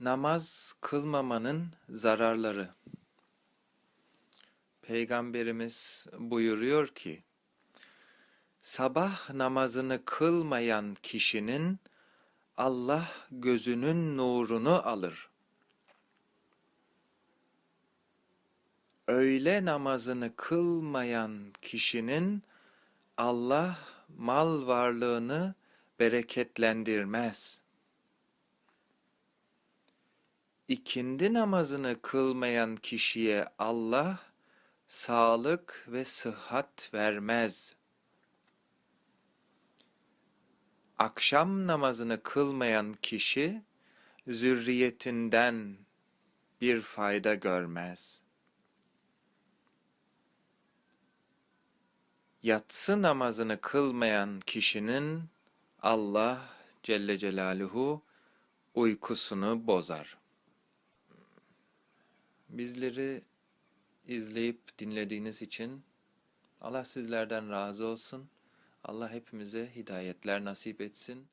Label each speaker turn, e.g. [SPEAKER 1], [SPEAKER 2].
[SPEAKER 1] Namaz kılmamanın zararları. Peygamberimiz buyuruyor ki, sabah namazını kılmayan kişinin Allah gözünün nurunu alır. Öğle namazını kılmayan kişinin Allah mal varlığını bereketlendirmez. İkindi namazını kılmayan kişiye Allah sağlık ve sıhhat vermez. Akşam namazını kılmayan kişi zürriyetinden bir fayda görmez. Yatsı namazını kılmayan kişinin Allah Celle Celaluhu uykusunu bozar. Bizleri izleyip dinlediğiniz için Allah sizlerden razı olsun. Allah hepimize hidayetler nasip etsin.